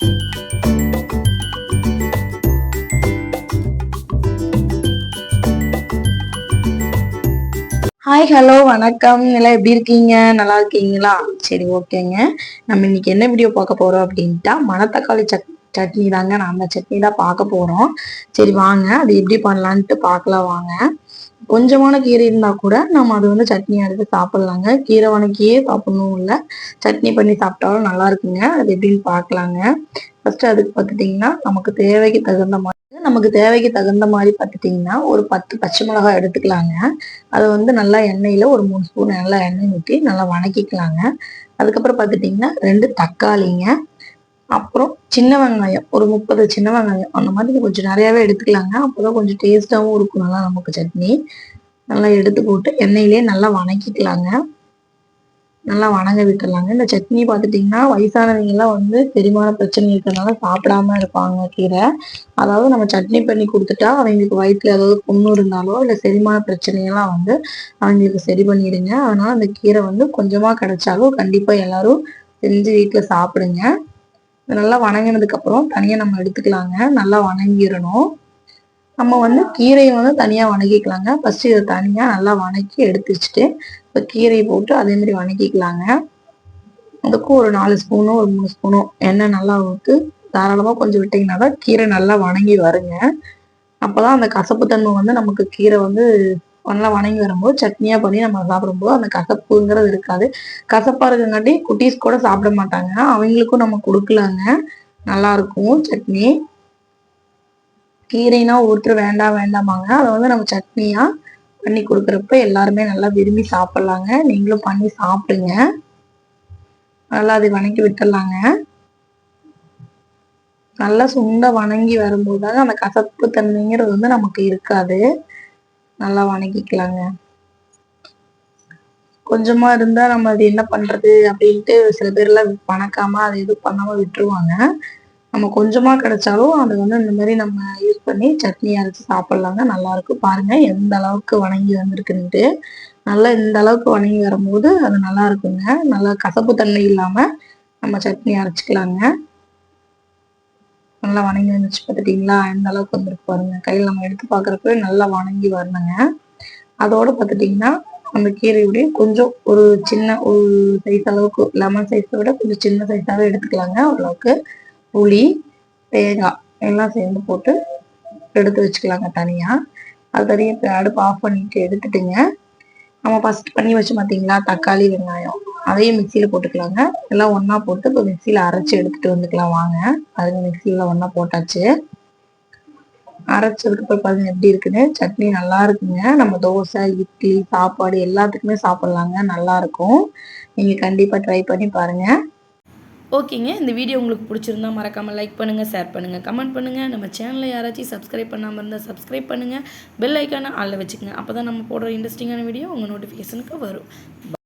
Hi hello வணக்கம். எல்லாம் எப்படி இருக்கீங்க? நல்லா இருக்கீங்களா? சரி ஓகேங்க. நம்ம இன்னைக்கு என்ன வீடியோ பார்க்க போறோம் அப்படின்ட்டா மணத்தக்காளி சட் சட்னி தாங்க நான் அந்த சட்னி தான் பார்க்க போறோம். சரி வாங்க. அது எப்படி பண்ணலான்ட்டு பார்க்கலாம் வாங்க. கொஞ்சமான கீரை இருந்தா கூட நம்ம அது வந்து சட்னி எடுத்து சாப்பிடலாங்க. கீரை வணக்கியே சாப்பிடணும் இல்லை. சட்னி பண்ணி சாப்பிட்டாலும் நல்லா இருக்குங்க. அது எப்படின்னு பார்க்கலாங்க. ஃபர்ஸ்ட் அதுக்கு பார்த்துட்டிங்கன்னா நமக்கு தேவைக்கு தகுந்த மாதிரி நமக்கு தேவைக்கு தகுந்த மாதிரி பார்த்துட்டிங்கன்னா ஒரு பத்து பச்சை மிளகாய் எடுத்துக்கலாங்க. அதை வந்து நல்லா எண்ணெயில் ஒரு மூணு ஸ்பூன் நல்லா எண்ணெய் ஊற்றி நல்லா வணக்கிக்கலாங்க. அதுக்கப்புறம் பார்த்துட்டிங்கன்னா ரெண்டு தக்காளிங்க. அப்புறம் சின்ன வெங்காயம் ஒரு முப்பது சின்ன வெங்காயம் அந்த மாதிரி கொஞ்சம் நிறையாவே எடுத்துக்கலாங்க. அப்போதான் கொஞ்சம் டேஸ்ட்டாகவும் இருக்கும். நல்லா நமக்கு சட்னி நல்லா எடுத்து போட்டு எண்ணெயிலே நல்லா வணக்கிக்கலாங்க. நல்லா வணங்க விட்டுடலாங்க இந்த சட்னி பார்த்துட்டிங்கன்னா வயசானவங்கெல்லாம் வந்து செரிமான பிரச்சனை இருக்கிறதுனால சாப்பிடாம இருப்பாங்க கீரை. அதாவது நம்ம சட்னி பண்ணி கொடுத்துட்டா அவங்களுக்கு வயிற்றுல ஏதாவது புண்ணு இருந்தாலோ இல்லை செரிமான பிரச்சனையெல்லாம் வந்து அவங்களுக்கு சரி பண்ணிடுங்க. அதனால அந்த கீரை வந்து கொஞ்சமாக கிடைச்சாலும் கண்டிப்பாக எல்லாரும் செஞ்சு வீட்டில் சாப்பிடுங்க. நல்லா வணங்கினதுக்கு அப்புறம் தனியாக நம்ம எடுத்துக்கலாங்க. நல்லா வணங்கிடணும் நம்ம வந்து கீரையை வந்து தனியாக வணக்கிக்கலாங்க. ஃபர்ஸ்ட் இதை தனியாக நல்லா வணக்கி எடுத்து வச்சுட்டு இப்போ கீரையை போட்டு அதே மாதிரி வணக்கிக்கலாங்க. அதுக்கும் ஒரு நாலு ஸ்பூனோ ஒரு மூணு ஸ்பூனோ எண்ணெய் நல்லா ஊற்று தாராளமாக கொஞ்சம் விட்டிங்கன்னா தான் கீரை நல்லா வணங்கி வருங்க. அப்போதான் அந்த கசப்பு தன்மை வந்து நமக்கு கீரை வந்து நல்லா வணங்கி வரும்போது சட்னியாக பண்ணி நம்ம சாப்பிடும்போது அந்த கசப்புங்கிறது இருக்காது. கசப்பாக இருக்கங்காட்டி குட்டீஸ் கூட சாப்பிட மாட்டாங்க. அவங்களுக்கும் நம்ம கொடுக்கலாங்க. நல்லா இருக்கும் சட்னி. கீரைனா ஒருத்தர் வேண்டாம் வேண்டாமாங்க. அதை வந்து நம்ம சட்னியா பண்ணி கொடுக்குறப்ப எல்லாருமே நல்லா விரும்பி சாப்பிட்லாங்க. நீங்களும் பண்ணி சாப்பிடுங்க. நல்லா அதை வணக்கி விட்டுடலாங்க. நல்லா சுண்ட வணங்கி வரும்போது தாங்க அந்த கசப்பு தன்மைங்கிறது வந்து நமக்கு இருக்காது. நல்லா வணக்கிக்கலாங்க கொஞ்சமா இருந்தா நம்ம அது என்ன பண்றது அப்படின்ட்டு சில பேர்லாம் வணக்காம அதை எதுவும் பண்ணாம விட்டுருவாங்க. நம்ம கொஞ்சமா கிடைச்சாலும் அது வந்து இந்த மாதிரி நம்ம யூஸ் பண்ணி சட்னி அரைச்சி சாப்பிட்லாங்க. நல்லா இருக்கும். பாருங்க எந்த அளவுக்கு வணங்கி வந்திருக்குன்ட்டு. நல்லா இந்த அளவுக்கு வணங்கி வரும்போது அது நல்லா இருக்குங்க. நல்லா கசப்பு தன்மை இல்லாம நம்ம சட்னி அரைச்சிக்கலாங்க. நல்லா வணங்கி வந்துச்சு பார்த்துட்டிங்களா எந்த அளவுக்கு வந்துருக்கு பாருங்க. கையில் நம்ம எடுத்து பார்க்குறப்ப நல்லா வணங்கி வரணுங்க. அதோட பார்த்துட்டிங்கன்னா அந்த கீரையுடைய கொஞ்சம் ஒரு சின்ன ஒரு சைஸ் அளவுக்கு லெமன் சைஸை விட கொஞ்சம் சின்ன சைஸாகவே எடுத்துக்கலாங்க. ஓரளவுக்கு புளி தேங்காய் எல்லாம் சேர்ந்து போட்டு எடுத்து வச்சுக்கலாங்க தனியாக அது தனியாக அடுப்பு ஆஃப் பண்ணிட்டு எடுத்துட்டுங்க. நம்ம ஃபஸ்ட் பண்ணி வச்சு பார்த்தீங்களா தக்காளி வெங்காயம். அதையும் மிக்சியில் போட்டுக்கலாங்க. எல்லாம் ஒன்றா போட்டு இப்போ மிக்சியில் அரைச்சி எடுத்துகிட்டு வந்துக்கலாம் வாங்க. அதுங்க மிக்சியில் ஒன்றா போட்டாச்சு. அரைச்சதுக்கு அப்புறம் பாருங்க எப்படி இருக்குன்னு. சட்னி நல்லா இருக்குங்க. நம்ம தோசை இட்லி சாப்பாடு எல்லாத்துக்குமே சாப்பிட்லாங்க. நல்லா இருக்கும். நீங்கள் கண்டிப்பாக ட்ரை பண்ணி பாருங்கள் ஓகேங்க. இந்த வீடியோ உங்களுக்கு பிடிச்சிருந்தா மறக்காமல் லைக் பண்ணுங்கள் ஷேர் பண்ணுங்கள் கமெண்ட் பண்ணுங்கள் நம்ம சேனலை யாராச்சும் சப்ஸ்கிரைப் பண்ணாமல் இருந்தால் சப்ஸ்கிரைப் பண்ணுங்கள் பெல் ஐக்கானை ஆளில் வச்சுக்கோங்க. அப்போ தான் நம்ம போடுற இன்ட்ரெஸ்டிங்கான வீடியோ உங்கள் நோட்டிஃபிகேஷனுக்கு வரும்.